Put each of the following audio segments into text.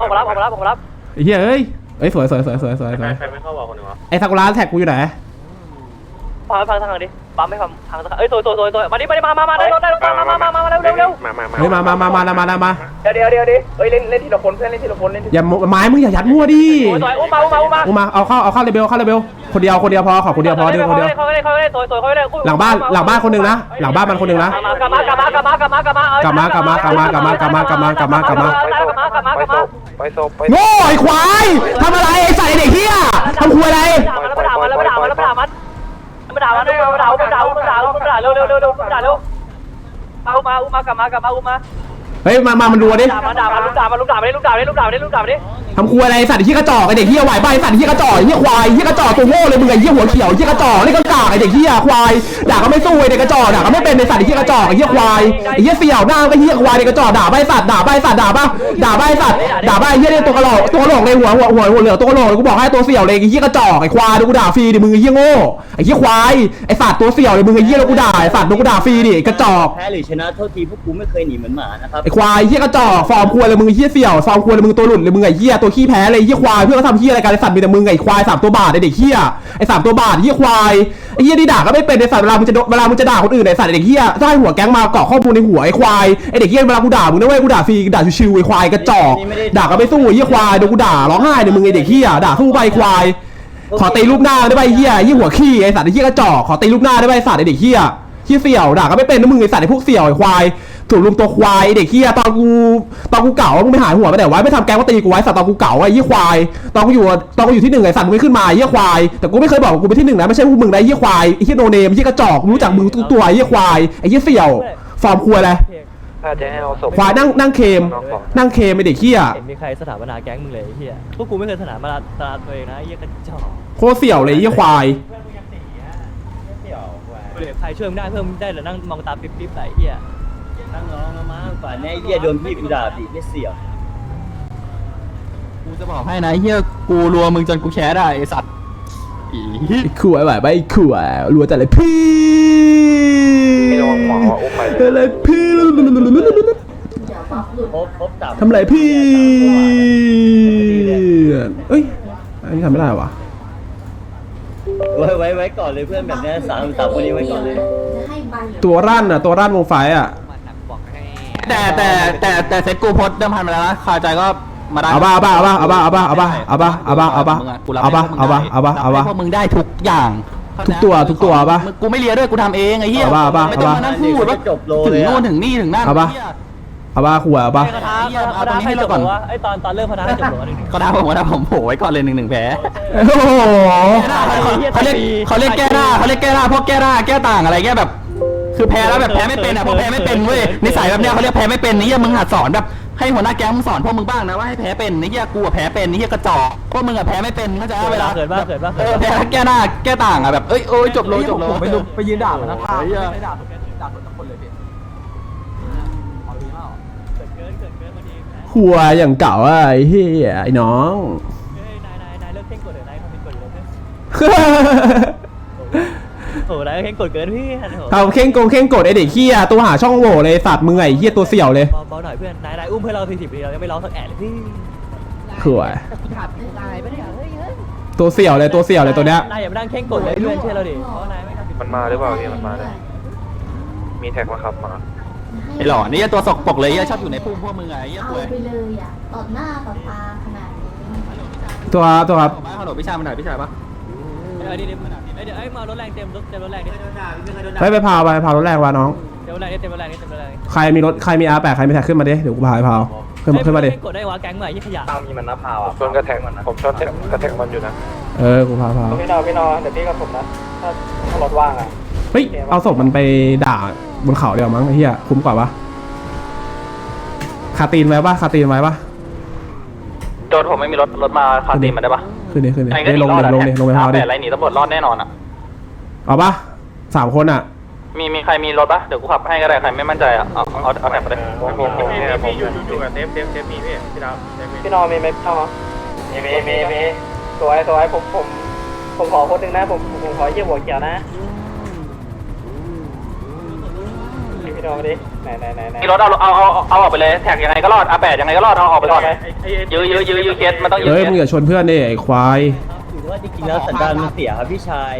ออกมารับออกมารับออกมารับไอ้เหี้ยเอ้ยเอ้ยสวยสวยสวยสวยสวยสวยใครไม่เข้าบอกคนหนึ่งวะไอ้ซากุระแท็กกูอยู่ไหน พังพังทางดิปั๊มไม่พังพังทางเอ้ยตัวตัวตัวตัวมาดิมาดิมามามาได้รถได้รถมามามามามาเร็วเร็วเร็วมามามาเฮ้ยมามามามามามามาเดี๋ยวเดี๋ยวเดี๋ยวดิเอ้ยเล่นเล่นทีละคนเพื่อนเล่นทีละคนเล่นทีอย่าไม้มึงอย่ายัดมั่วดิโอ้ยอุ้มมาอุ้มมาอุ้มมากูมาเอาเข้าเอาเข้าเลเบลเข้าเลเบลคนเดียวคนเดียวพอขอคนเดียวพอเดียวคนเดียวเขาเล่นเขาเล่นตัวตัวเขาเล่นหลังบ้านหลังบ้านคนหนึ่งนะหลังบ้านมันคนหนึ่งนะกลับมากลับมากลับมากลับมากลับมากลับมากลับมากลับมากลับมากลับมากลับมากลับมากลับมากลับมากลับมากลับมากลับมากลับมาไปศพไปโง่ไอ้ควายทำอะไรไอ้สัตว์ไอ้เด็กเหี้ยทำครัวอะไรด่า มันแล้วมาด่ามันแล้วมาด่ามันแล้วมาด่ามันมาด่ามันมาด่ามันมาด่ามันมาด่ามันมาด่าเร็วเร็วเร็วเร็วมาด่าเร็วเอามาอุ้มมากลับมากลับมาอุ้มมา เฮ้ยมามามันรัวดิด่ามันด่ามันลูกด่ามันลูกด่ามันลูกด่ามันลูกด่ามันลูกด่ามันทำครัวอะไรไอ้สัตว์ไอ้เหี้ยกระจอกไอ้เด็กเหี้ยไหวไปไอ้สัตว์ไอ้เหี้ยกระจอกไอ้เหี้ยควายไอ้เหี้ยกระจอกตัวโง่เลยมึงไอ้เหี้ยหัวเขียวไอ้เหี้ยกระจอกนี่ก็กากไอ้เด็กเหี้ยควายด่าก็ไม่สู้ไอ้เด็กกระจอกด่าก็ไม่เป็นไอ้สัตว์ไอ้เหี้ยกระจอกไอ้เหี้ยควายไอ้เหี้ยเสี่ยวหน้าก็เหี้ยควายไอ้กระจอกด่าใบสัตว์ด่าใบสัตว์ด่าป่ะด่าใบสัตว์ด่าใบเหี้ยเนี่ยตัวกระโหลกตัวกระโหลกเลยหัวหัวหัวหัวเหลือตัวกระโหลกกูบอกให้ตัวเสี่ยวเลยไอ้เหี้ยกระจอกไอ้ควายดูกูด่าฟรีดิมึงไอ้เหี้ยโง่ไอ้เหี้ยควายไอ้สัตว์ตัวเสี่ยวเลยมึงไอ้เหี้ยแล้วกูด่าไอ้สัตว์ดูกูด่าฟรีดิไอ้กระจอกแพ้หรือชนะโทษทีพวกกูไม่เคยหนีเหมือนหมานะครับไอ้ควายเฮี้ยกระจอกฟอร์มควายเลยมึงไอ้เฮี้ยเสี่ยวฟอร์มควายเลยมึงตัวหลุดเลยมึงไอ้เฮี้ยตัวขี้แพ้เลยเฮี้ยควายเพื่อนเขาทำเฮี้ยอะไรกันไอ้สัตว์มีแต่มึงไอ้ควายสามตัวบาทไอ้เด็กเฮี้ยไอ้สามตัวบาทเฮี้ยควายไอ้เฮี้ยที่ด่าก็ไม่เป็นไอ้สัตว์เวลามึงจะโดเวลามึงจะด่าคนอื่นไอ้สัตว์ไอ้เด็กเฮี้ยได้หัวแก๊งมาเกาะข้อมูลในหัวไอ้ควายไอ้เด็กเฮี้ยเวลากูด่ามึงนะเว้ยกูด่าฟรีด่าชิวๆไอ้ควายกระจอกด่าก็ไม่สู้ไอ้เฮี้ยควายโดนกูด่าร้องไห้เนี่ยมึงไอ้เด็กเฮี้ยด่าสู้ไปควาย ขอตีรูปหน้าได้ไหมไอ้เฮี้ยเฮี้ยหัวขี้ไอ้สัตว์ไอ้เฮี้ยกระจอกขอตีรูปหน้าได้ไหมไอ้สัตว์ไอ้เด็กเฮี้ยเฮี้ยเสี่ยวด่าก็ไม่เป็นนะมึงไอ้สัตว์ไอ้พวกเสี่ยวไอ้ควาย ถูกลุมตัวควายไอ้เด็กเฮี้ยตอนกูตอนกูเก่ามึงไปหายหัวไปไหนไว้ไม่ทำแกงก็ตีกูไว้สัตว์ตอนกูเก่าไอ้เฮี้ยควายตอนกูอยู่ตอนกูอยู่ที่หนึ่งไอ้สัตว์มึงไม่ขึ้นมาไอ้เฮี้ยควายแต่กูไม่เคยบอกว่ากูเป็นที่หนึ่งนะไม่ใช่พวกมึงนะไอ้เฮี้ยควายไอ้เฮี้ยโนเนมไอ้เฮี้ยกระจอกกูรู้จักมึงทุกตัวไอ้เฮี้ยควายไอ้เฮี้ยเสี่ยวฟอร์มควายอะไรถ้าจะให้เอาศพควายนั่งนั่งเคม นั่งเคมไอ้เด็กเฮี้ยเห็นมีใครสถาปนาแก๊งมึงเลยไอ้เฮียพวกกูไม่เคยสถาปนาตราตัวเองนะไอ้เฮียกระจอกโคตรเสี่ยวเลยไอ้เฮี้ยควายเหลือใครช่วยมึงได้เพิ่มได้หรือนั่งมองตาปิ๊บปิ๊บๆไปไอ้เฮีย ตั้งร้องมามาป่านนี้ไอ้เหี้ยโดนพี่กูด่าดิไม่เสียวกูจะบอกให้นะเฮียกูรัวมึงจนกูแชร์ได้ไอสัตว์อีขวายไหวไปไอ้ขวายรัวแต่เลยพี่ไม่ระวังหมออุ้มไปเลยอะไรพี่พบพบจับทำอะไรพี่เอ้ยอันนี้ทำไม่ได้วะไว้ไว้ไว้ก่อนเลยเพื่อนแบบเนี้ยสามสามคนนี้ไว้ก่อนเลย ตัวรั่นอะ ตัวรั่นวงไฟอะ แต่แต่แต่แต่เซ็ตกูโพสต์เดิมพันมาแล้วนะคาใจก็มาได้เอาบ้าเอาบ้าเอาบ้าเอาบ้าเอาบ้าเอาบ้าเอาบ้าเอาบ้าเอาบ้ามึงะกูรับเอาบ้าให้พวกมึงเอาบ้าได้เอาบ้าเอาบ้ารับให้พวกมึงได้ทุกอย่างทุกตัวทุกตัวเอาป่ะมึงกูไม่เลียด้วยกูทำเองไอ้เหี้ยเอาป่ะเอาป่ะไม่ต้องมานั่งพูดว่าจบโลถึงเลยนู่นอะถึงนี่ถึงนั่นเอาป่ะหี้ยเอาบ้าขวายเอาบ้าคาถาคาถาให้จบเหรอวะไอตอนตอนเริ่มคาถาให้จบเหรอวะหนึ่งเขาด่าผมว่าด่าผมโผล่ไว้ก่อนเลยหนึ่งหนึ่งแผลโอ้โหเขาเรียกเขาเรียกแก้หน้าเขาเรียกแก้หน้าพวกแก้หน้าแก้ต่างอะไรแก้แบบ คือแพ้แล้วแบบแพ้ไม่เป็นอะพวกแพ้ไม่เป็นเว้ยนิสัยแบบเนี้ยเขาเรียกแพ้ไม่เป็นนี่ยังมึงหัดสอนแบบให้หัวหน้าแก๊งมึงสอนพวกมึงบ้างนะว่าให้แพ้เป็นนี่เหี้ยกูอะแพ้เป็นนี่เหี้ยกระจอกพวกมึงอะแพ้ไม่เป็นเข้าใจปะเวลาเกิดบ้าเกิดบ้าเออแพ้แก้หน้าแก้ต่างอะแบบเอ้ยโอ้ยจบโลจบโลไปดูไปยืนด่ามันนะโอ้ยอะเกิดเกินเกิดเกินมาดีนะขวายอย่างเก่าอะไอ้เหี้ยไอ้น้อง เฮ้ยนายนายนายเลิกเข่งกดเดี๋ยวนายเขาเป็นกดอยู่แล้วเพื่อน โอ้โหนายก็เข่งกดเกินพี่โอ้โหเขาเข่งโกงเข่งกดไอเด็กเฮียตัวหาช่องโหว่เลยสัตว์มึงไอ้เฮียตัวเสี่ยวเลยเบาเบาหน่อยเพื่อนนายนายอุ้มเพื่อนเราสี่สิบปีเรายังไม่ร้องสักแอะเลยพี่ขวายตัวเสี่ยวเลยตัวเสี่ยวเลยตัวเนี้ยนายอย่ามานั่งเข่งกดเลยเพื่อนเชื่อเราดิเพราะนายไม่ทำผิดมันมาหรือเปล่าพี่มันมาเลยมีแท็กมาครับมาไอ้หล่อนี่ตัวสกปรกเลยเหี้ยชอบอยู่ในพุ่มพวกมึงไงเหี้ยเอาป่วยไปเลยอะต่อหน้าต่อตาขนาดนี้ตัวตัวครับฮัลโหลพี่ชายมันหน่อยพี่ชายปะเดี๋ยว เดี๋ยวเดี๋ยวไอ้มารถแรงเต็มรถเต็มรถแรงดิไปไปพาวไปพาวรถแรกวะน้อง เต็มรถแรงดิเต็มรถแรงดิเต็มรถแรงดิใครมีรถใครมีอาแปดใครมีแท็กขึ้นมาดิเดี๋ยวกูพาไปพาวขึ้นมาขึ้นมาดิเข่งกดได้วะแก๊งใหม่ยี่ขยะมีมันนับพาวอะชนกระแทกผมชนกระแทกมันอยู่นะเออกูพาพาวพี่นอพี่นอเดี๋ยวพี่กับผมนะถ้าถ้ารถว่างอะเฮ้ยเอาศพมันไปด่าบนเขาเดียวามั้งไอ้เฮียคุ้มกว่าปะคาตีนไว้ปะคาตีนไว้ปะโจทผมไม่มีรถรถมาคาตีมันได้ปะ ขึ้นดิขึ้นดิเฮ้ยลงดิลงดิลงไปพาวดิแต่ไรหนีตำรวจรอดแน่นอนอะเอาปะสามคนอะ มีมีใครมีรถปะเดี๋ยวกูขับให้ก็ได้ใครไม่มั่นใจอะเอาเอาเอาแท็กไปเลยผมผมผมเนี่ยผมอยู่อยู่กับเทปเทปเทปมีพี่พี่ดาวเทปมีพี่นอมีไหมเข้ามามีมีมีมีสวยสวยผมผมผมขอคนหนึ่งนะผมผมขอเยี่ยหัวเขียวนะพี่นอมาดิ ไหนไหนไหนไหนมีรถเอาเอาเอาเอาออกไปเลยแท็กยังไงก็รอดอาแปดยังไงก็รอดเอาออกไปก่อนยื้อยื้อยื้อยื้อเคสมันต้องยื้อเฮ้ยเคมึงสอย่าชนเพื่อนดิไอ้ควายถือว่าจริงๆแล้วสันดานมันเสียครับพี่ชาย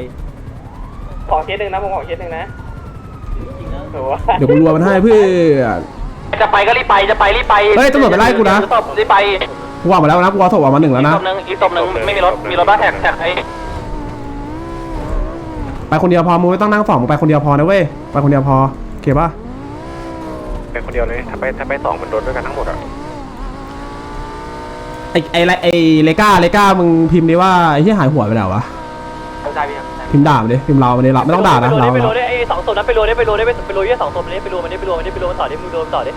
ขอเคสหนึ่งนะผมขอเคสหนึ่งนะจริงๆแล้วโอ้เดี๋ยวกูรัวมันให้เพื่อนจะไปก็รีบไปจะไปรีบไปเฮ้ยตำรวจไปไล่กูนะศพรีบไปกูว่ามาแล้วนะกูเอาศพออกมาหนึ่งแล้วอีกนะศพหนึ่งอีกศพหนึ่งไม่มีรถมีรถบ้าแท็กแท็กไอ้ไปคนเดียวพอมึงไม่ต้องนั่งสองมึงไปคนเดียวพอนะเว้ยไปคนเดียวพอโอเคปะ เป็นคนเดียวเลยถ้าไปถ้าไปสองมันโดนด้วยกันทั้งหมดอะไอ้ไอ้ไรไอ้เลก้าเลก้ามึงพิมพ์ดิว่าไอ้ที่หายหัวไปแล้ววะได้พี่พิมพ์ด่ามันดิพิมพ์เรามันดิเราไม่ต้องด่านะเราไปโรเราได้ไอ้สองตัวนั้นไปโรได้ไปโรได้ไปโรยี่สองตัวนี้ไปโรมันได้ไปโรมันได้ไปโรมันต่อดิมึงโดนต่อดิ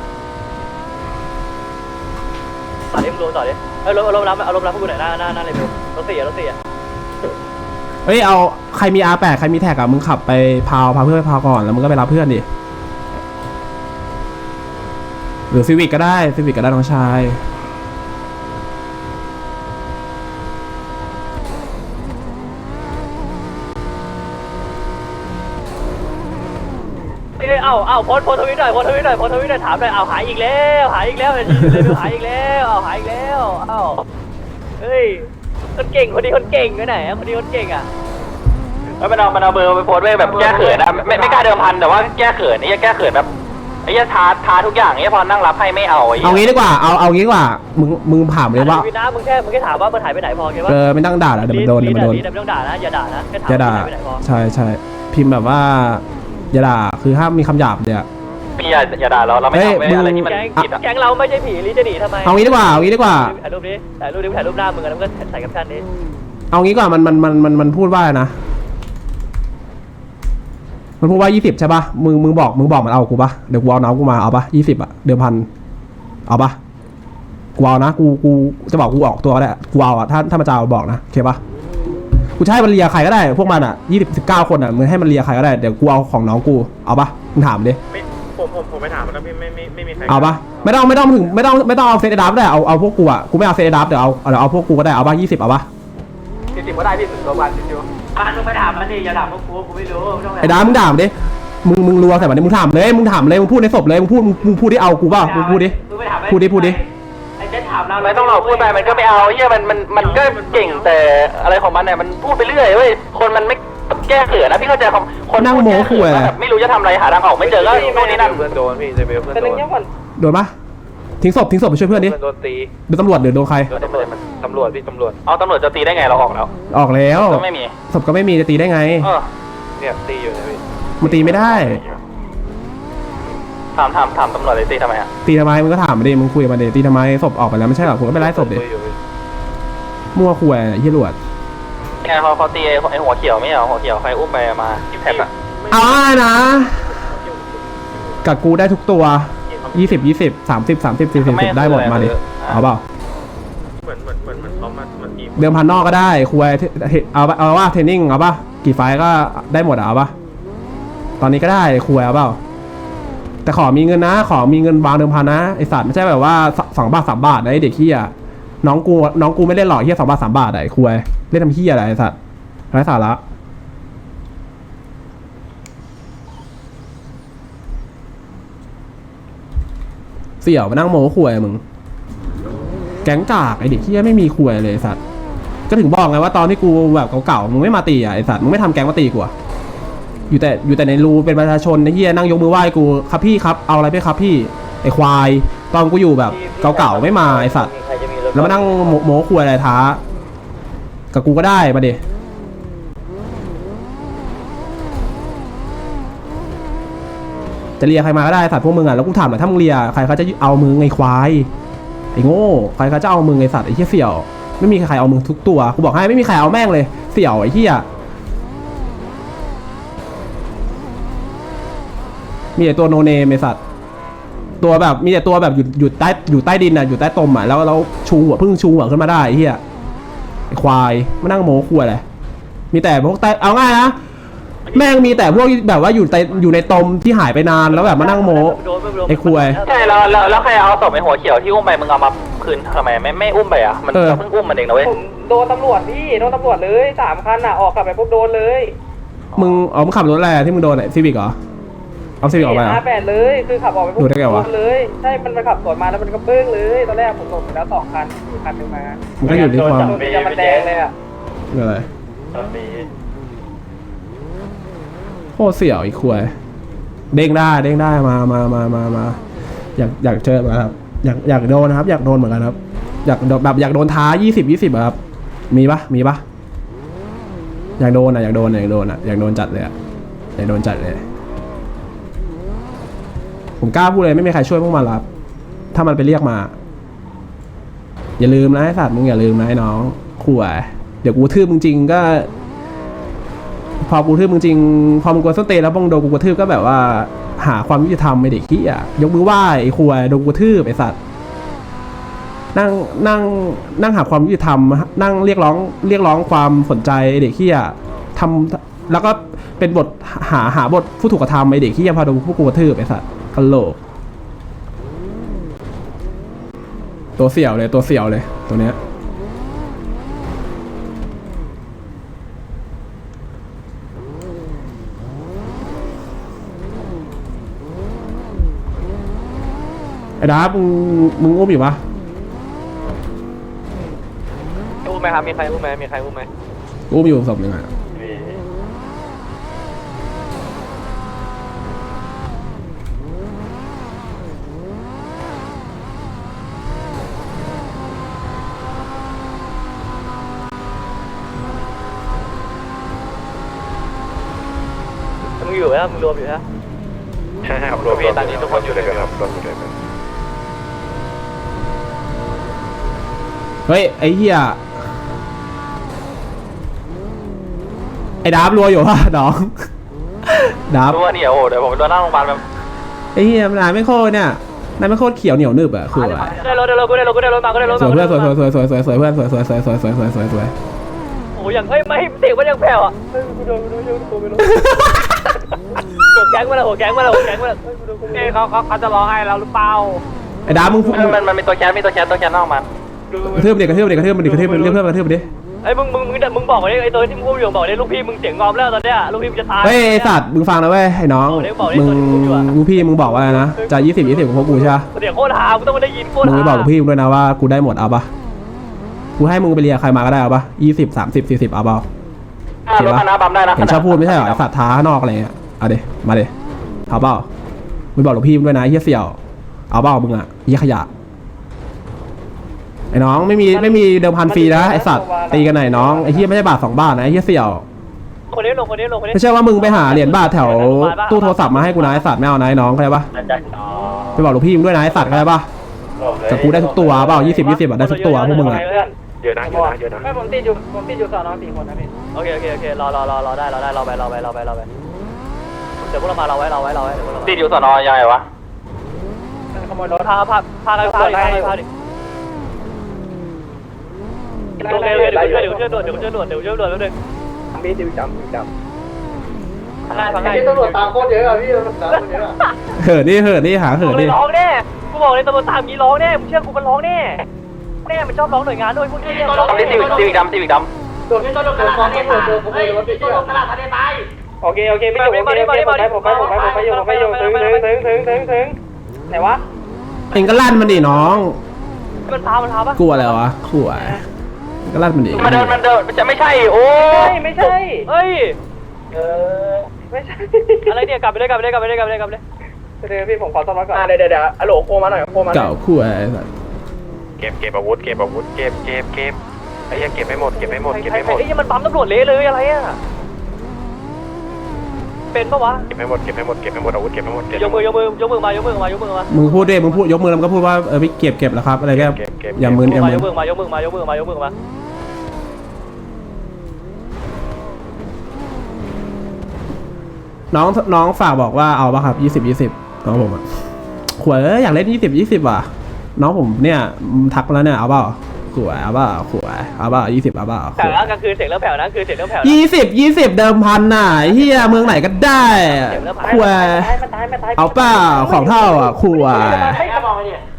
ต่อดิมึงโดนต่อดิเออลมลมรับเอาลมรับพวกกูหน่อยหน้าหน้าหน้าเลยเบลรถสี่รถสี่อะเฮ้ยเอาใครมี R8 ใครมีแท็กอะมึงขับไปพาวพาเพื่อนไปพาวก่อนแล้วมึงก็ไปรับเพื่อนดิ หรือซีวิกก็ได้ซีวิกก็ได้น้องชายเอ้ยเอ้าเอ้าโพสโพสทวิตหน่อยโพสทวิตหน่อยโพสทวิตหน่อยถามหน่อยเอาหายอีกแล้วหายอีกแล้วเลยหายอีกแล้วเอาหายอีกแล้วเอ้าเฮ้ยคนเก่งคนนี้คนเก่งไปไหนอะคนนี้คนเก่งอะไม่มันเอามันเอาเบอร์ไปโพสต์ไว้แบบแก้เขินนะไม่ไม่กล้าเดิมพันแต่ว่าแก้เขินไอ้เหี้ยแก้เขินแบบ ไอ้เหี้ยท้าท้าทุกอย่างไอ้เหี้ยพอนั่งรับให้ไม่เอาไอ้เหี้ยเอางี้ดีกว่าเอาเอางี้ดีกว่ามึงมึงถามเลยว่าวินะมึงแค่มึงแค่ถามว่ามันหายไปไหนพอแค่ว่าเออไม่ต้องด่าแล้วเดี๋ยวมันโดนเดี๋ยวมันโดนไม่ต้องด่านะอย่าด่านะแค่ถามจะด่าหายไปไหนพอใช่ใช่พิมพ์แบบว่าอย่าด่าคือห้ามมีคำหยาบเดี๋ยวพี่อย่าอย่าด่าเราเราไม่เฮ้ยทำไม่มึงอะไรที่มันแก๊งผิดอะแก๊งเราไม่ใช่ผีลิจะหนีทำไมเอางี้ดีกว่าเอางี้ดีกว่าถ่ายรูปนี้ถ่ายรูปนี้ถ่ายรูปหน้ามึงกันแล้วก็ใส่แคปชั่นนี้เอางี้ก่อนมันมันมันมันมันพูดว่าอะไรนะ มันพูดว่ายี่สิบใช่ปะมึงมึงบอกมึงบอกมันเอากูปะเดี๋ยวกูเอาน้องกูมาเอาปะยี่สิบอะเดือนพันเอาปะกูเอานะกูกูจะบอกกูออกตัวก็ได้กูเอาอะถ้าถ้ามันจะเอาบอกนะโอเคปะกูจะให้มันเลียใครก็ได้ พวกมันอะยี่สิบสิบเก้าคนอะมึงให้มันเลียใครก็ได้เดี๋ยวกูเอาของน้องกูเอาปะมึงถามดิไม่ผมผมผมไปถามมันแล้วพี่ไม่ไม่ไม่มีใครเอาปะไม่ต้องไม่ต้องถึงไม่ต้องไม่ต้องเอาเซตดับได้เอาเอาพวกกูอะกูไม่เอาเซตดับเดี๋ยวเอาเดี๋ยวเอาพวกกูก็ได้เอาปะยี่สิบเอาปะสี่สิบก็ได้พี่ถึงตัววัน ชิวอะมึงไปถามมันดิอย่าถามพวกกูกูไม่รู้ไม่ต้องไอ้ดามึงด่ามันดิมึงมึงรัวใส่มันดิมึงถามเลยมึงถามเลยมึงพูดในศพเลยมึงพูดมึงมึงพูดที่เอากูเปล่ามึงพูดดิ มึงไปถามพูดดิพูดดิ ไอ้เจ๊ถามเราๆไม่ต้องเราพูดไปมันก็ไม่เอาเหี้ยมันมันมันก็เก่งแต่อะไรของมันเนี่ยมันพูดไปเรื่อยเว้ยคนมันไม่แก้เขินนะพี่เข้าใจคำคนนั่งโม้คุยอะไรแบบไม่รู้จะทำอะไรหาทางออกไม่เจอก็นู่นนี่นั่นเพื่อนโดนพี่เซเบลเพื่อนแต่โดนึงนยังก่อนโดนปะ ทิ้งศพทิ้งศพไปช่วยเพื่อนดิเพื่อนโดนตีโดนตำรวจหรือโดนใครโดนตำรวจตำรวจพี่ตำรวจเอาตำรวจจะตีได้ไงเราออกแล้ว ออกแล้วก็ไม่มีศพก็ไม่มีจะตีได้ไงเออเนี่ยตีอยู่นะพี่มันตีไม่ได้ถามถามถามตำรวจเลยตีทำไมอะตีทำไมมึงก็ถามมาดิมึงคุยกับมันดิตีทำไมศพออกไปแล้วไม่ใช่เหรอคุณก็ไปไล่ศพดิคุยอยู่พี่มั่วคุยไอ้เหี้ยหลวดแกเขาเขาตีไอ้ไอ้หัวเขียวไม่เหรอหัวเขียวใครอุ้มไปมาที่แท็บอะเอาง่ายนะกับกูได้ทุกตัว ยี่สิบยี่สิบสามสิบสามสิบสี่สิบได้หมดมาดิเอาเปล่าเหมือนเหมือนเหมือนเหมือนเขามามาทีมเดิมพันนอกก็ได้คุยเทเทเอาปะเอาว่าเทรนนิ่งเอาปะกี่ไฟล์ก็ได้หมดอะเอาปะตอนนี้ก็ได้คุยเอาเปล่าแต่ขอมีเงินนะ ขอมีเงินวางเดิมพันนะไอสัตว์ไม่ใช่แบบว่าสสองบาทสามบาทนะไอเด็กเฮียน้องกูน้องกูไม่เล่นหรอกเฮียสองบาทสามบาทอะไอคุยเล่นทำเฮียอะไรไอสัตว์ไร้สาระ เสี่ยวมานั่งโม้คุยมึง แก๊งกากไอเด็กเฮียไม่มีคุยเลยไอ้สัตว์ก็ถึงบอกไงว่าตอนที่กูแบบเก่าๆมึงไม่มาตีอะไอสัตว์มึงไม่ทำแก๊งมาตีกูอะอยู่แต่อยู่แต่ในรูเป็นประชาชนไอ้เหี้ยนั่งยกมือไหว้กูครับพี่ครับเอาอะไรไปครับพี่ไอควายตอนกูอยู่แบบเก่าๆไม่มาไอสัตว์แล้วมานั่งโมโม้คุยอะไรท้ากับกูก็ได้มาเดิ จะเลียใครมาก็ได้สัตว์พวกมึงอะแล้วกูถามหน่อยถ้ามึงเลียใครเขาจะเอามึงไงควายไอ้โง่ใครเขาจะเอามึงไอสัตว์ไอ้เหี้ยเสี่ยว ไม่มีใครเอามึงทุกตัวกูบอกให้ไม่มีใครเอาแม่งเลยเสี่ยวไอ้เหี้ยมีแต่ตัวโนเนมไอสัตว์ตัวแบบมีแต่ตัวแบบอยู่อยู่ใต้อยู่ใต้ดินอะอยู่ใต้ตมอะแล้วแล้วชูหัวพิ่งชูหัวขึ้นมาได้ไอ้เหี้ยไอ้ควายมานั่งโม้ควายอะไรมีแต่พวกใต้เอาง่ายนะ แม่งมีแต่พวกแบบว่าอยู่ในอยู่ในตมที่หายไปนานแล้วแบบมานั่งโม้ไอ้คุยใช่แล้วแล้วแล้วใครเอาศพไอ้หัวเขียวที่อุ้มไปมึงเอามาคืนทำไมไม่ไม่อุ้มไปอะมันเออ เราเพิ่งอุ้มมันเองนะเว้ยผมโดนตำรวจพี่โดนตำรวจเลยสามคันอะออกกลับไปปุ๊บโดนเลยมึงอ๋อมึงขับรถอะไรที่มึงโดนไอ้ซีวิกเหรอเอาซีวิกออกไปเหรอห้าแปดเลยคือขับออกไปดูได้ไงวะเลยใช่มันมันขับสวนมาแล้วมันก็เบิ้งเลยตอนแรกผมหลบไปแล้วสองคันอีกคันหนึ่งมามันก็อยู่ที่ความโดนจะมันแดงเลยอะอะไรตอนนี้โค ตรเสี่ยวอีกควยเด้งได้เด้งได้มามามามามาอยากอยากเจอมาครับอยากอยากโดนนะครับ อยากโดนเหมือนกันครับ อยากแบบอยากโดนท้ายี่สิบยี่สิบครับ มีปะมีปะอยากโดนอะอยากโดนอะอยากโดนอะอยากโดนจัดเลยอะอยากโดนจัดเลย ผมกล้าพูดเลยไม่มีใครช่วยพวกมันหรอกครับ ถ้ามันไปเรียกมา อย่าลืมนะไอ้สัตว์มึงอย่าลืมนะไอ้น้องขู่อะเดี๋ยวกูทืบมึงจริงก็ พอกูทืบมึงจริงพอมึงกวนส้นเตนแล้วมึงโดนกูกระทืบก็แบบว่า หาความยุติธรรมไอเด็กขี้อะยกมือไหว้ไอ้ควยโดนกูกระทืบไอ้สัตว์นั่งนั่งนั่งหาความยุติธรรมนั่งเรียกร้องเรียกร้องความสนใจเด็กขี้อะทำแล้วก็เป็นบทหาหาบทผู้ถูกกระทำไอเด็กขี้อะพอโดนพวกกูกระทืบไอ้สัตว์คันโหลกตัวเสี่ยวเลยตัวเสี่ยวเลยตัวเนี้ย ไอ้ดาบมึงมึงอุ้มอยู่ปะอุ้มไหมครับ มีใครอุ้มไหมมีใครอุ้มไหมอุ้มอยู่ศพหนึ่งอะมึงอยู่ไหมมึงรวมอยู่ฮะใช่ครับรวมตอนนี้ทุกคนอยู่ด้วยกันครับรวมอยู่ด้วยกัน เฮ้ย ไอ้เหี้ยไอ้ดาบรัวอยู่ปะน้องดาบรู้ว่าเนี่ยโอ้เดี๋ยวผมไปรอหน้าโรงพยาบาลแบบไอ้เหี้ยนายไม่โคตรเนี่ยนายไม่โคตรเขียวเหนียวหนึบอะคืออะไรได้รถได้รถกูได้รถกูได้รถมาก็ได้รถสวยมาเพื่อนสวยสวยสวยสวยสวยสวยเพื่อนสวยสวยสวยสวยสวยสวยสวยสวยโอ้ยอย่างเฮ้ยไม่เสียงมันยังแผ่วอะเฮ้ยกูโดนกูโดนกูโดนกูไม่รู้หัวแก๊งมาแล้วหัวแก๊งมาแล้วหัวแก๊งมาแล้วเฮ้ยเขาเขาเขาจะร้องไห้เราหรือเปล่าไอ้ดาบมึงพูดมันมันมีตัวแคสมีตัวแคสตัวแคสนอกมัน กระทืบเด็กกระทืบเด็กกระทืบมันดิกระทืบมันเรียกเพื่อนกระทืบมันดิไอ้มึงมึงมึงมึงบอกมาดิไอ้ตัวที่มึงพูดอยู่บอกดิลูกพี่มึงเสียงงอมแล้วตอนเนี้ยลูกพี่มึงจะตาย เฮ้ยไอ้สัตว์มึงฟังนะเว้ยไอ้น้องบอกดิบอกดิมึงตัวที่พูดอยู่อะลูกพี่มึงบอกว่าอะไรนะจะยี่สิบยี่สิบของพวกกูใช่ปะเสียงโคตรฮามึงต้องมาได้ยินโคตรมึงฮาไปบอกลูกพี่มึงด้วยนะว่ากูได้หมดเอาปะกูให้มึงไปเรียกใครมาก็ได้เอาปะยี่สิบสามสิบสี่สิบเอาเปล่ารถคณะบัมได้นะเห็นชอบพูดไม่ใช่เหรอไอ้สัตว์ท้าข้างนอกอะไรเงี้ยเอาเดมาเดเอาเปล่ามึงบอกหลวงพี่มึงด้วยนะไอ้เฮียเสี่ยวเอาเปล่ามึงอะเฮียขยะ ไอ้น้องไม่มีไม่มีเดิมพันฟรีนะไอ้สัตว์ตีกันไหนอยน้องไอ้เฮียไม่ใช่บาทสองบาทนะไอ้เฮียเสี่ยวคนนี้ลงคนนี้ลงคนนี้ไม่ใช่ว่ามึงไปหาเหรียญบาทแถวตู้โทรศัพท์มาให้กูนะไอ้สัตว์ไม่เอานะไอ้น้องเข้าใจปะอาจารย์อ๋อไปบอกหลวงพี่มึงด้วยนะไอ้สัตว์เข้าใจปะแต่กูได้ทุกตัวเปล่ายี่สิบยี่สิบได้ทุกตัวพวกมึงอะเยอะนะเยอะนะเยอะนะไม่ผมติดอยู่ผมติดอยู่สอนอสี่คนนะพี่โอเคโอเคโอเครอรอรอรอได้รอได้รอไปรอไปรอไปรอไปเดี๋ยวพวกเรามารอไว้รอไว้รอไว้เดี๋ยวพวกเราติดอยู่สอนอยังไงวะขโมยรถพาพาพากันพาดิพาดิ ตรงไหนเดี๋ยวเดี๋ยวเดี๋ยวเดี๋ยวเดี๋ยวเดี๋ยวเชื่อด่วนแล้วเดี๋ยวเดี๋ยวเดี๋ยวเดี๋ฟังไงตำรวจตามโคตรเยอะอะพี่ยำรวจตามโคตรยวเหินนี่เหินนี่หาเหินนี่ร้องแน่กูบอกเลยตำรวจตามนี้ร้องแน่มึงเชื่อกูมันร้องแน่แน่มันชอบร้องหน่วยงานด้วยพวกนี้เนี่ยร้องตีวิกตีวิกดำตีวิกดำโดนที่ต้นรถเกิดฟ้องที่เกิดโดนวโมยรถไปเที่ยวตลาดทะเลตายโอเคโอเวไม่อยู่โอเคโอเคผมไปผมไปผวไปผมไปอยู่ผมไปอยู่ถึงถึงถึงถึงถึงถึงไหนวะเองก็ลั่นมันดิน้อง มันพามันพาวะกลัวอะไรวะกลัว ก็ลั่นมันดิมันเดินมันเดินจะไม่ใช่ โอ้ไม่ไม่ใช่เฮ้ยเออไม่ใช่อะไรเนี่ยกลับไปเลยกลับไปเลยกลับไปเลยกลับไปเลยกลับไปเลยเดี๋ยวพี่ผมขอซ่อมรถก่อนอ่าเดี๋ยวเดี๋ยวเดี๋ยวอะโหลโคมาหน่อยโคมาหน่เก่าอยขัวไอ้สัสเก็บเก็บอาวุธเก็บอาวุธเก็บเก็บเก็บไอ้ยังเก็บไม่หมดเก็บไม่หมดเก็บไม่หมดไอ้ยังมันปั๊มตำรวจเละเลยอะไรอะเป็นปะวะเก็บไม่หมดเก็บไม่หมดเก็บไม่หมดอาวุธเก็บไม่หมดเก็บยกมือยกมือยกมือมายกมือมายกมือมามึงพูดดิมึงพูดยกมือแล้วมึงก็พูดว่าเออพี่เก็บเก็บแล้วครับอะไรแกอย่ามึนอย่ามึยนกมือมายกมือมายกมือมายกมือมา น้องน้องฝากบอกว่าเอาปะครับยี่สิบยี่สิบน้องผมอะขวดอยากเล่นยี่สิบยี่สิบว่ะ น้องผมเนี่ยทักแล้วเนี่ยเอาเปล่าขวดเอาเปล่าขวดเอาเปล่ายี่สิบเอาเปล่าแต่ละก็คือเสียงเริ่มแผ่วนะคือเสียงเริ่มแผ่วยี่สิบยี่สิบเดิมพันน่ะเฮียเมืองไหนก็ได้ขวดมันตายมันตายเอาเปล่าของเท่าอะขวดมันลงเอา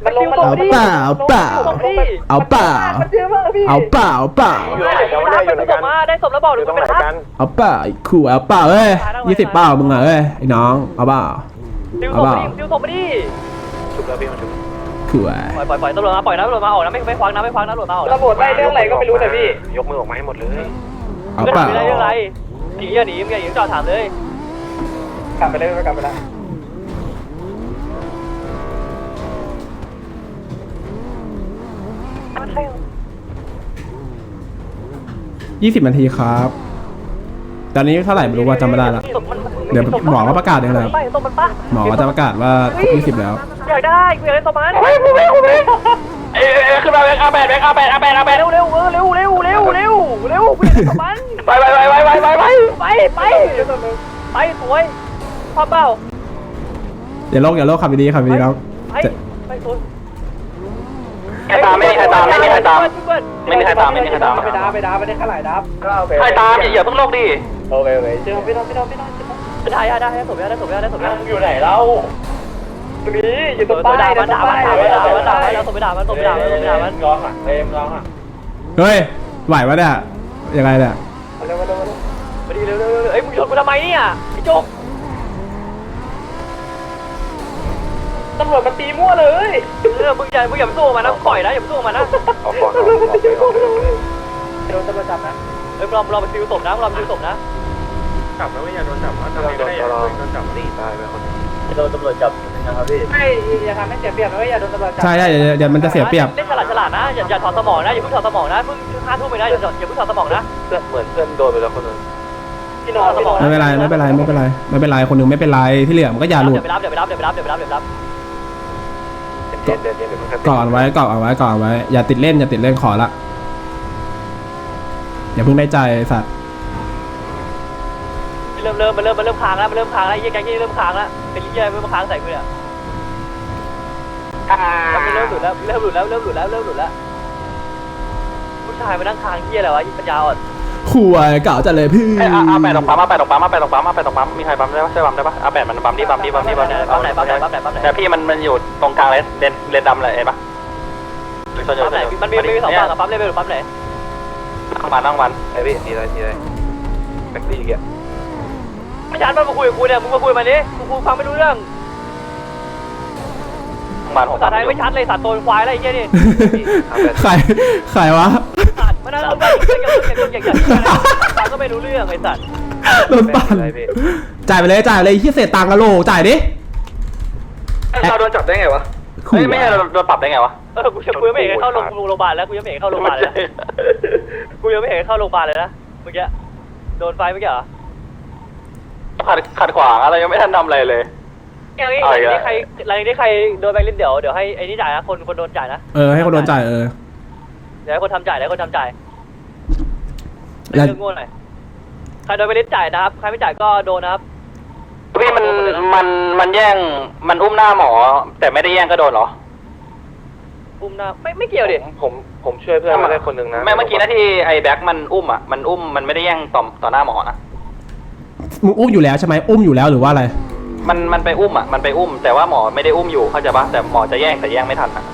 เปล่าเอาเปล่าเปล่าเอาเปล่าเอาเปล่าเนี่าได้ศพแล้วบอกอเดี๋ยยู่วตรงไหนไปทักกันเอาเปล่าขู่เอาเปล่าเอ้ยยี่สิบเปล่ามึงอะเอ้ยไอ้น้องเอาเปล่าเอาเปล่าดิวสมดิชุบแล้วพี่มันชุบคือปล่อยปล่อยปล่อยตำรวจมาปล่อยนะตำรวจมาออกนะไม่ไม่ควักนะไม่ควักนะตำรวจมาออกตำรวจไล่เรื่องอะไรก็ไม่รู้แต่พี่ยกมือออกมาให้หมดเลยเอาเปล่าไม่ได้เรื่องอะไรหนีอย่าหนีอย่าหนีจอดถามเลยกลับไปเลยกลับไปแล้ว ยี่สิบนาทีครับ ตอนนี้เท่าไหร่ไม่รู้ว่าจำไม่ได้ละ เดี๋ยวหมอก็ประกาศเองเลยไปตบมันปะหมอก็จะประกาศว่าครบยี่สิบแล้ว อยากได้กูอยากได้ตบมันเฮ้ยกูไม่กูไม่เอ้ยขึ้นมาแบงค์อาแปดแบงค์อาแปดอาแปดอาแปดเร็วเร็วเออเร็วเร็วเร็วเร็วเร็วกูอยากได้ตบมันไปไปไปไปไปไปไปไปไปไปสวยพอเปล่าอย่าโลกอย่าโลกขับดีๆขับดีๆน้องไปจะไปสวย ใครตามไม่มีใครตามไม่มีใครตามไม่มีใครตามไม่มีใครตามไปดาไปดาไปได้แค่หลายดับใครตามอย่าอย่าเพิ่งโลกดิโอเคโอเคเจอพี่น้องพี่น้องพี่น้องได้ได้ได้สวยได้สวยได้สวยได้อยู่ไหนเล่าตรงนี้อยู่ตรงป้ายด่าตรมันงด่าป้ามันยด่ามันด่ามันด่ามันแล้วสวยด่ามันสวยด่ามันสวยด่ามันร้องอะเต็มร้องอะเฮ้ยไหวปะเนี่ยยังไงเนี่ยเร็วเร็วเร็วมาดีเร็วเร็วเร็วเอ้ยมึงชนกูทำไมเนี่ยไอ้จ๊ก ตำรวจมาตีมั่วเลยเออมึงอย่ามึงอย่าไปสู้มันนะปล่อยนะอย่าไปสู้มันนะออกก่อนออกก่อนโดนตำรวจจับนะเอ้ยลองลองไปซิวศพนะลองไปซิวศพนะจับแล้วไม่อยากโดนจับว่าทำไมก็ได้อยากโดนจับตีตายไปคนโดนตำรวจจับนะครับพี่ไม่อย่าทำให้เสียเปรียบนะอย่าโดนตำรวจจับใช่ใช่เดี๋ยวเดี๋ยวมันจะเสียเปรียบเล่นฉลาดฉลาดนะอย่าอย่าถอดสมองนะอย่าเพิ่งถอดสมองนะเพิ่งห้าทุ่มไปนะอย่าอย่าเพิ่งถอดสมองนะเพื่อนเหมือนเพื่อนโดนไปแล้วคนนึงพี่นอนสมองไม่เป็นไรไม่เป็นไรไม่เป็นไรไม่เป็นไรคนหนึ่งไม่เป็นไรที่เหลือมันก็อย่าหลุดเดี๋ยวไปรับเดี๋ยวไปรับเดี๋ยวไปรับเดี๋ยวไปรับเดี๋ยวไปรับ เดี๋ยวเดี๋ยวเดี๋ยวเดี๋ยวก่อนไว้ก่อนเอาไว้ก่อนไว้ อย่าติดเล่นอย่าติดเล่นขอละอย่าเพิ่งได้ใจไอ้สัตว์เริ่มเริ่มมันเริ่มมันเริ่มค้างแล้วมันเริ่มค้างแล้วยี่แก๊งยี่เริ่มค้างแล้วเป็นยี่อะไรเริ่มค้างใส่กูเนี่ยเริ่มหลุดแล้วเริ่มหลุดแล้วเริ่มหลุดแล้วเริ่มหลุดแล้วผู้ชายมานั่งค้างยี่อะไรวะยี่ปัญญาอ่อน ขู่ไอ้เก่าจัดเลยพี่ไอ้อาอาแปดตรงปั๊มอาแปดตรงปั๊มอาแปดตรงปั๊มอาแปดตรงปั๊มมีใครปั๊มได้ปะช่วยปั๊มได้ปะอาแปดมันปั๊มดิปั๊มดิปั๊มดิปั๊มดิปั๊มไหนปั๊มไหนปั๊มไหนปั๊มไหนแต่พี่มันมันอยู่ตรงกลางเลนเลนเลนดำเลยเห็นปะปั๊มไหนมันมีมันมีสองฝั่งกับปั๊มเลเวลปั๊มไหนนั่งวันนั่งวันไอพี่ทีไรทีไรแบ็คซี่เกียไม่ชันมันมาคุยกับกูเนี่ยมึงมาคุยมาดิกูกูฟังไม่รู้เรื่องนั่งวันผมภาษาไทยไม่ชัดเลยสัตว์โตนควายอะไรไอ้เงี้ยนี่ใครใครวะสัตว์ มันนั่งมึงอย่างอย่างอย่างอย่างฟังก็ไม่รู้เรื่องไอ้สัตว์โดนปั่นจ่ายไปเลยจ่ายไปเลยที่เศษตังค์กะโหลจ่ายดิเราโดนจับได้ไงวะขู่เฮ้ยไม่ใช่โดนปรับได้ไงวะเออกูยังกูยังไม่เห็นเข้าโรงโรงพยาบาลแล้วกูยังไม่เห็นเข้าโรงพยาบาลเลยนะกูยังไม่เห็นเข้าโรงพยาบาลเลยนะเมื่อกี้โดนไฟเมื่อกี้เหรอขัดขัดขวางอะไรยังไม่ทันทำอะไรเลยอย่างนี้หลังนี้ใครหลังนี้ใครโดนแบงค์ลิ้นเดี๋ยวเดี๋ยวให้ไอ้นี่จ่ายนะคนคนโดนจ่ายนะเออให้คนโดนจ่ายเออ เดี๋ยวให้คนทำจ่ายเดี๋ยวให้คนทำจ่ายแล้วเรื่องง่วงหน่อยใครโดนไปลิ้นจ่ายนะครับใครไม่จ่ายก็โดนนะครับพี่มันมันมันแย่งมันอุ้มหน้าหมอ แต่ไม่ได้แย่งก็โดนเหรอ อุ้มหน้าไม่ไม่เกี่ยวดิผมผมช่วยเพื่อนมาได้คนหนึ่งนะไม่เมื่อกี้นะที่ไอ้แบ็คมันอุ้มอะมันอุ้มมันไม่ได้แย่งต่อต่อหน้าหมอนะมึงอุ้มอยู่แล้วใช่ไหมอุ้มอยู่แล้วหรือว่าอะไร มันมันไปอุ้มอะมันไปอุ้มแต่ว่าหมอไม่ได้อุ้มอยู่เข้าใจปะแต่หมอจะแย่งแต่แย่งไม่ทันอะ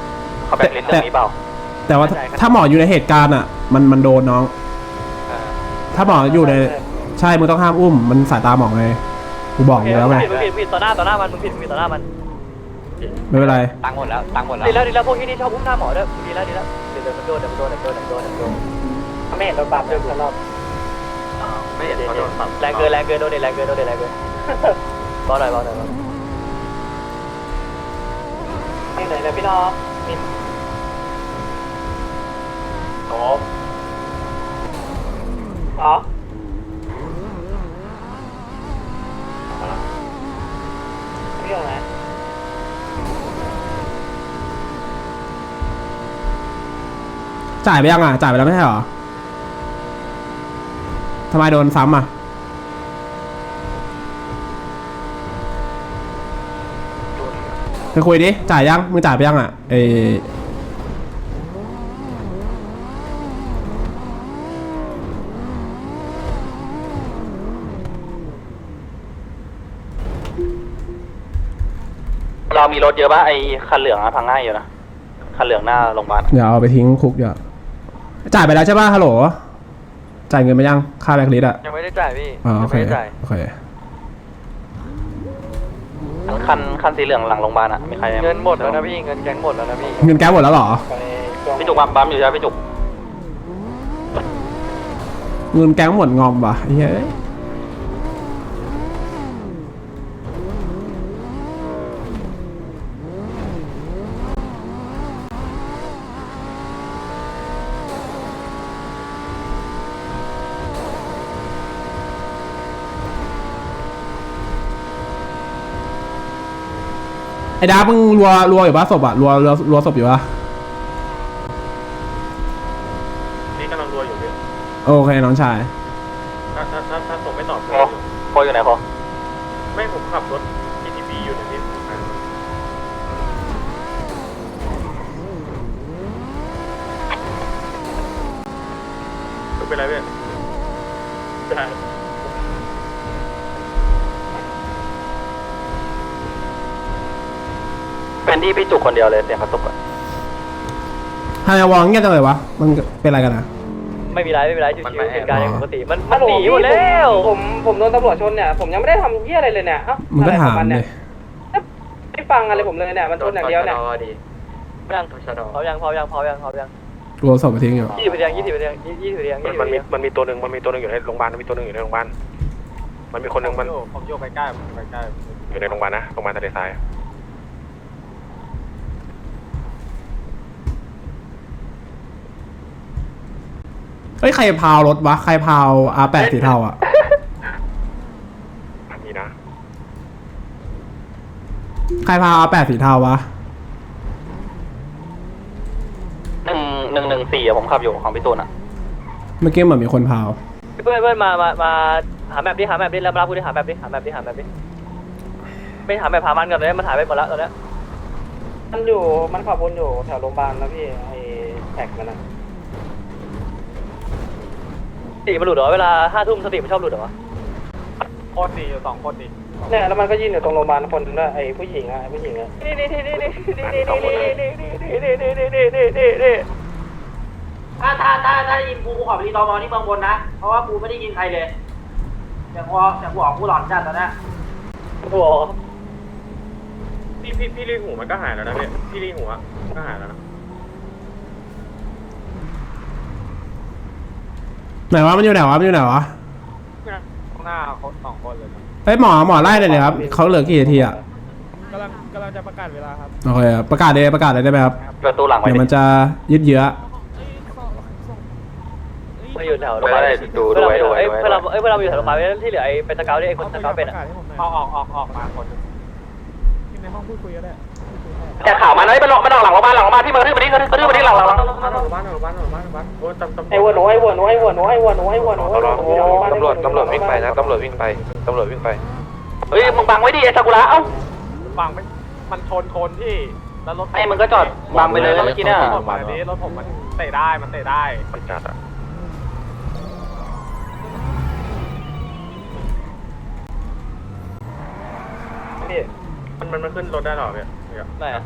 เขาแบ็คลิสต์เรื่องนี้เปล่า แต่ว่าถ้าถ้าหมออยู่ในเหตุการณ์อะ มันมันโดนน้องถ้าหมออยู่ในใช่มึงต้องห้ามอุ้ม มันสายตาหมอไงกูบอกอยู่แล้วไงมึงผิดมึงผิดต่อหน้าต่อหน้ามันมึงผิดมึงผิดต่อหน้ามันไม่เป็นไร ตังหมดแล้ว ตังหมดแล้ว ดีแล้วดีแล้วพวกที่นี่ชอบอุ้มหน้าหมอด้วยดีแล้วดีแล้วเดี๋ยวเดี๋ยวมันโดนเดี๋ยวมันโดนเดี๋ยวมันโดนเดี๋ยวมันโดนเดี๋ยวมันโดนไม่เห็นโดนปรับเลยตลอดไม่เห็นเขาโดนปรับแรงเกินแรงเกินโดนเด็ดแรงเกินโดนเด็ดแรงเกินบอลหน่อยบอลหน่อยบอลที่ไหนนะพี่น้อง โอ้อ๋อเรื่องอะไรจ่ายไปยังอะ จ่ายไปแล้วไม่ใช่เหรอทำไมโดนซ้ำอะ ไปคุยดิ จ่ายยัง มึงจ่ายไปยังอะเอ เรามีรถเยอะปะไอ้คันเหลืองอะพังง่ายอยู่นะ คันเหลืองหน้าโรงพยาบาลเดี๋ยวเอาไปทิ้งคุกเดี๋ยวจ่ายไปแล้วใช่ป่ะฮัลโหล จ่ายเงินไปยังค่าแบล็คลิสต์อะยังไม่ได้จ่ายพี่อ๋อโอยังเคไม่ได้จ่ายโอเคคันคันสีเหลืองหลังโรงพยาบาลอะมีใครเงินหมดแล้วนะพี่เงินแก๊งหมดแล้วนะพี่เงินแก๊ปหมดแล้วเหรอ พี่จุกปั๊มปั๊มอยู่ใช่ไหมพี่จุก เงินแก๊งหมดงอมว่ะไอ้เฮ้ย ไอ้ดาบมึงรัวรัวอยู่ปะศพอะรัวรัวรัวศพอยู่ปะนี่กำลังรัวอยู่พี่โอเคน้องชาย ถ้าถ้าถ้าถ้าส่งไม่ตอบโคโคอยู่ไหนโคไม่ผมขับรถ GTB อยู่เดี๋ยวนี้ไม่เป็นไรพี่ได้เป็ นที่พี่จุกคนเดียวเลยเสียงกระตุกอะฮายาวองเงียบจังเลยวะ มันเป็นอะไรกันอะไม่มีไรไม่มีไรชิวๆเหตุการณ์อย่างปกติมันมันหนีหมดแล้วผมผมโดนตำรวจชนเนี่ยผมยังไม่ได้ทำเหี้ยอะไรเลยเนี่ยเอ้ามึงก็อะไรถาขมองนเลเนี่ยยไม่ฟังอะไรผมเลยเนี่ยมันชนอย่างเดียวเนี่ยยังพร้อมยังพร้อมยังพร้อมยังพร้อมยังรัวศพมาทิ้งอยู่ยี่สิบเรียงยี่สิบเรียงยี่สิบเรียงมันมันมีมันมีตัวหนึ่งมันมีตัวหนึ่งอยู่ในโรงพยาบาลมันมีตัวหนึ่งอยู่ในโรงพยาบาลมันมีคนหนึ่งมันผมโยกใกล้ๆผมใกล้อยู่ในโรงพยาบาลนะโรงพยาบาลทะเลทราย เฮ้ยใครพาวรถวะ ใครพาวอาแปดสีเทาอะนี่นะใครพาวอาแปดสีเทาวะ หนึ่งหนึ่งหนึ่งสี่อะผมขับอยู่ของพี่ตูนอะเมื่อกี้เหมือนมีคนพาว เพื่อนเพื่อนมามามาหาแมปดิหาแมปดิแล้วมารับกูดิหาแมปดิหาแมปดิหาแมปดิไม่หาแมปหามันก่อนเลยมันหายไปหมดแล้วตอนเนี้ยมันอยู่มันขับวนอยู่แถวโรงพยาบาลนะพี่ไอ้แท็กมันนะส ติมันหลุดเหรอเวลาห้าทุ่มสติมันชอบหลุดเหรอวะๆโคตรดีอยู่สองคนดีเนี่ยแล้วมันก็ยืนอยู่ตรงโรงพยาบาลคนนึงด้วยไอ้ผู้หญิงอะไอ้ผู้หญิงอะนี่นี่นี่นี่นี่นี่นี่นี่นี่นี่นี่นี่นี่นี่นี่ถ้าถ้าถ้าถ้าได้ยินกูกูขอไปรีตอมอที่เมืองบนนะ เพราะว่ากูไม่ได้ยินใครเลยแต่กูแต่กูออกกูหลอนจัดตอนเนี้ยโอ้โหพี่พี่พี่ลีหูมันก็หายแล้วนะพี่พี่ลีหูอะก็หายแล้วนะ ไหนวะมันอยู่ไหนวะมันอยู่ไหนวะข้างหน้าคนสองคนเลยเฮ้ยหมอหมอไล่เลยเลยครับเขาเหลือกี่นาทีอะกำลังกำลังจะประกาศเวลาครับโอเคประกาศเลยประกาศเลยได้ไหมครับประตูหลังไว้เดี๋ยวดิมันจะยืดเยื้อมาอยู่แถวโรงพยาบาลเวลาเอ้ยเวลาเอ้ยเวลาอยู่แถวโรงพยาบาลที่เหลือไอ้เป็นสเกลที่ไอ้คนสเกลเป็นอะเอาออกออกออกมาคนที่ในห้องพูดคุยก็ได้ แต่ข่าวมันเอ้ยมันหลอกมันออกหลังโรงพยาบาลหลังโรงพยาบาลพี่มากระทืบมาดิกระทืบกระทืบมาดิหลังหลังหลังบ้านหลังบ้านหลังบ้านหลังบ้านหลังบ้านโอ้ตำตำไอ้วัวหนูไอ้วัวหนูไอ้วัวหนูไอ้วัวหนูไอ้วัวหนูไอ้วัวหนูตำรวจตำรวจวิ่งไปนะตำรวจวิ่งไปตำรวจวิ่งไปเฮ้ยมึงบังไว้ดิไอ้ซากุระเอ้าฟังไม่มันชนคนที่แล้วรถไอ้มึงก็จอดบังไปเลยเมื่อกี้เนี่ยรถผมนี้รถผมมันเตะได้มันเตะได้มันจัดอะพี่มันมันขึ้นรถได้หรอเนี่ย ไม่อะ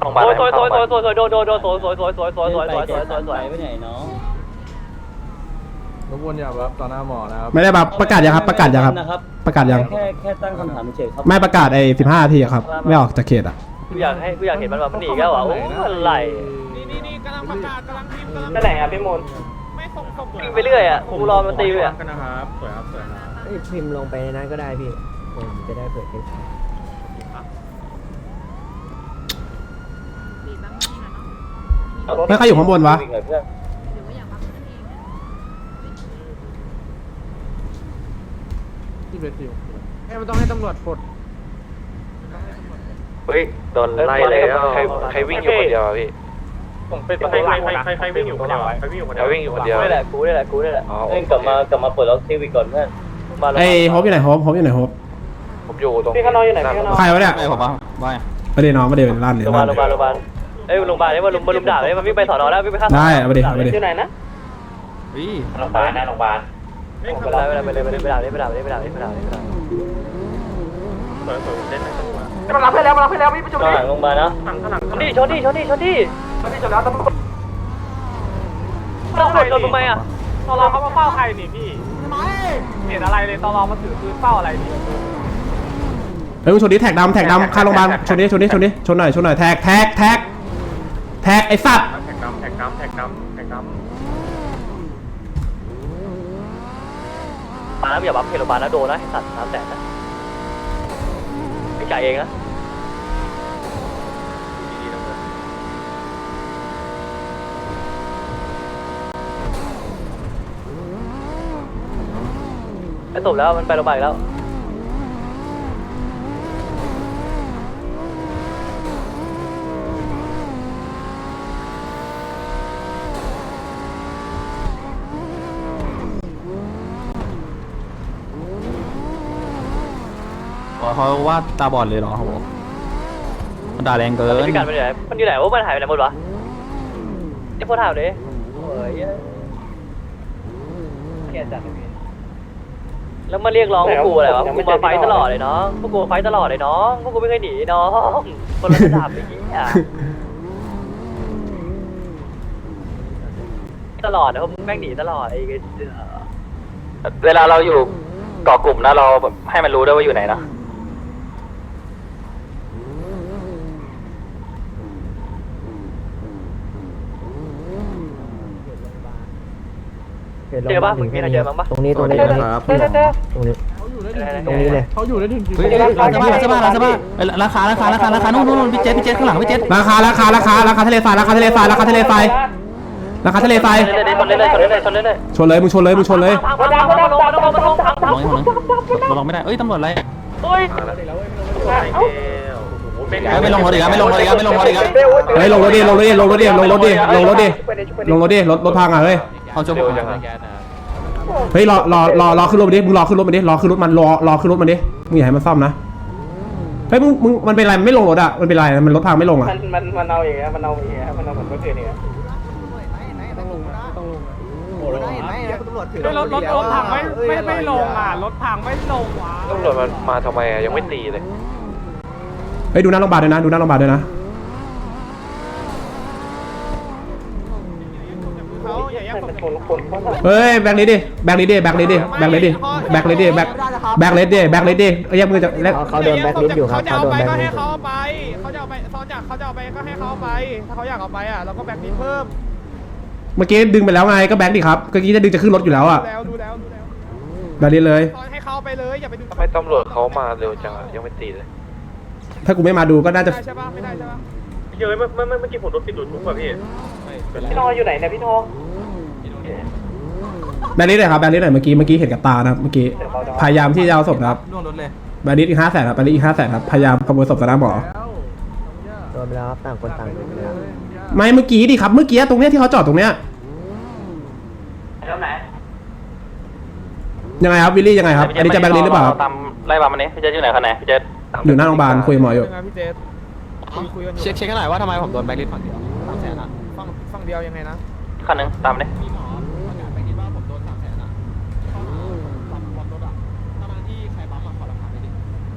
โรงพยาบาลโซยโซยโซยโซยโซยโดนโดนโดนโซยโซยโซยโซยโซยโซยโซยโซยโซยโซยไปไหนน้องรบกวนอย่าแบบต่อหน้าหมอนะครับไม่ได้แบบประกาศยังครับ ประกาศยังครับนะครับ ประกาศยังแค่แค่ตั้งคำถามเฉยๆครับไม่ประกาศไอ้สิบห้านาทีอะครับ ไม่ออกจากเขตอะกูอยากให้กูอยากเห็นมันแบบมันหนีแก้วอะโอ้อะไรนี่นี่นี่กำลังประกาศกำลังพิมพ์กำลังไปไหนอะพี่มูลไม่ส่งส่งวิ่งไปเรื่อยอะกูรอมันตีเลยอะกันนะครับสวยครับสวยครับพิมพ์ลงไปในนั้นก็ได้พี่ผมจะได้เปิดคลิป ไม่ใครอยู่ข้างบนวะ วิ่งเลยเพื่อนให้มันต้องให้ตำรวจปลดเฮ้ยโดนไล่แล้วใครใครวิ่งอยู่คนเดียวอะพี่ ผมเป็นใครใครใครใครใครวิ่งอยู่คนเดียวอะใครวิ่งอยู่คนเดียววิ่งอยู่คนเดียวกูนี่แหละกูนี่แหละกูนี่แหละอ๋อเอ้ยกลับมากลับมาเปิดล็อกทีวีก่อนเพื่อนมาลงไอ้โฮปอยู่ไหนโฮปโฮปอยู่ไหนโฮปผมอยู่ตรงพี่ข้างนอกอยู่ไหนพี่ข้างนอกใครวะเนี่ยไอ้ผมว่าว่าไม่ได้น้องไม่ได้เป็นร้านเลยโรงพยาบาลโรงพยาบาลโรงพยาบาล เอ้ยโรงพยาบาลนี่มาลุมมาลุมด่าเลยมันวิ่งไปสอนอแล้ววิ่งไปฆ่าได้เอาไปดิเอาไปดิ อยู่ไหนนะโรงพยาบาลนะโรงพยาบาลไปเลยไปเลยไปเลยไปเลยไปด่าเลยไปด่าเลยไปด่าเลยไปด่าเลยไปด่าเลยสวยสวยเล่นในตำรวจมันรับให้แล้วมันรับให้แล้วพี่ประจุข้างหลังโรงพยาบาลนะข้างข้างหลังชนดิชนดิชนดิชนดินี่จบแล้วตำรวจตำรวจชนทำไมอะตอรอเขามาเฝ้าใครนี่พี่ทำไมเห็นอะไรเลยตอรอมาถือปืนเฝ้าอะไรนี่เฮ้ยมึงชนดิแท็กดำแท็กดำข้างโรงพยาบาลชนดิชนดิชนดิชนหน่อยชนหน่อยแท็กแท็กแท็กแท็กไอ้สัตว์แท็กดำแท็กดำแท็กดำแท็กดำมาแล้วอย่าบัฟเพโลบาลนะโดนนะไอ้สัตว์น้ำแตกนะไม่จ่ายเองนะไอ้ตบแล้วมันไปโรงพยาบาลอีกแล้ว เขาว่าตาบอดเลยเหรอโหมันด่าแรงเกินมันอยู่ไหนมันอยู่ไหนมันอยู่ไหนวะมันหายไปไหนหมดวะไอ้พวกถามดิโอ้ยแกจัดแล้วมาเรียกร้องพวกกูอะไรวะพวกกูมาไฟต์ตลอดเลยน้องพวกกูไฟต์ตลอดเลยน้องพวกกูไม่เคยหนีน้องคนละระดับอย่างงี้อะตลอดนะพวกมึงแม่งหนีตลอดไอ้เหี้ยเวลาเราอยู่เกาะกลุ่มนะเราแบบให้มันรู้ด้วยว่าอยู่ไหนนะ เจอปะมึงมีใครเจอบ้างปะตรงนี้ตรงนี้เจอเจอเจอเจอตรงนี้ตรงนี้เลยเฮ้ยร้านสบ้านร้านสบ้านร้านสบ้านราคาราคาราคาราคานู่นนู่นพี่เจษพี่เจษข้างหลังพี่เจษราคาราคาราคาราคาทะเลทรายราคาทะเลทรายราคาทะเลทรายราคาทะเลทรายชนเลยชนเลยชนเลยชนเลยชนเลยมึงชนเลยมึงชนเลยพังพังพังพังลงพังลงพังลงพังพังลองให้คนนึงเราลองไม่ได้เอ้ยตำรวจอะไรเฮ้ยไม่ลงรถอีกไม่ลงรถอีกไม่ลงรถอีกเฮ้ยลงรถดิลงรถดิลงรถดิลงรถดิลงรถดิลงรถดิรถรถพังอะเฮ้ย เอาจบเฮ้ยรอรอรอรอขึ้นรถมาดิมึงรอขึ้นรถมาดิรอขึ้นรถมันรอรอขึ้นรถมันดิมึงอย่าให้มันซ่อมนะเฮ้ยมึงมึงมันเป็นไรมันไม่ลงรถอะมันเป็นไรมันรถพังไม่ลงอะมันมันมันเอาอย่างเงี้ยมันเอาอย่างเงี้ยมันเอาเหมือนเมื่อคืนเนี่ยรถรถรถพังไม่ไม่ไม่ลงอะรถพังไม่ลงว่ะตำรวจมันมาทำไมอะยังไม่ตีเลย เฮ้ยดูหน้าโรงพยาบาลด้วยนะดูหน้าโรงพยาบาลด้วยนะ เขาอย่าแย่ง มันชนคนคน เฮ้ยแบงค์นี้ดิแบงค์นี้ดิแบงค์นี้ดิแบงค์นี้ดิแบงค์นี้ดิแบงค์แบงค์นี้ดิแบงค์นี้ดิเอ้ยยังมือจะแล้วเขาโดนแบ็คลิสต์อยู่ครับเขาจะเขาเอาโดนไปแบ็คก็ลิให้สต์เขาเอาไปเขาจะเอาไปเขาจะเขาจะเอาไปก็ให้เขาเอาไป ถ้าเขาอยากเอาไปอะเราก็แบ็คลิสต์เพิ่มเมื่อกี้ดึงไปแล้วไงก็แบงค์ดิครับเมื่อกี้จะดึงจะขึ้นรถอยู่แล้วอะดูแล้วดูแล้วดูแล้วแบงค์นี้เลยให้เขาเอาไปเลยอย่าไปดึงทำไมตำรวจเขามาเร็วจังอะยังไม่ตีเลย ถ้ากูไม่มาดูก็น่าจะได้ใช่ป่ะไม่ได้ใช่ป่ะเยอะเมื่อเมื่อเมื่อกี้ผมรถติดหลุดมุกป่ะพี่พี่ทออยู่ไหนเนี่ยพี่ทอ แบงค์นี้เลยครับแบงค์นี้หน่อยเมื่อกี้เมื่อกี้เห็นกับตานะครับเมื่อกี้พยายามที่จะเอาศพนะครับล่วงรถเลยแบงค์นี้อีกห้าแสนครับแบงค์นี้อีกห้าแสนครับพยายามขโมยศพจากหน้าหมอโดนไปแล้วครับต่างคนต่างโดนไปแล้วไม่เมื่อกี้ดิครับเมื่อกี้ตรงเนี้ยที่เขาจอดตรงเนี้ยแล้วไหนยังไงครับวิลลี่ยังไงครับอันนี้จะแบงค์นี้หรือเปล่าครับตามไล่บามันนี้พี่เจษอยู่ไหนคะแนนพี่เจษอยู่หน้าโรงพยาบาลคุยกับหมออยู่ยังไงพี่เจษคุยคุยกันอยู่เช็คเช็คหน่อยว่าทำไมผมโดนแบล็คลิสต์ฝั่งเดียวสามแสนอะฝั่งฝั่งเดียวยังไงนะคันนึงตามมาดิมีหมอ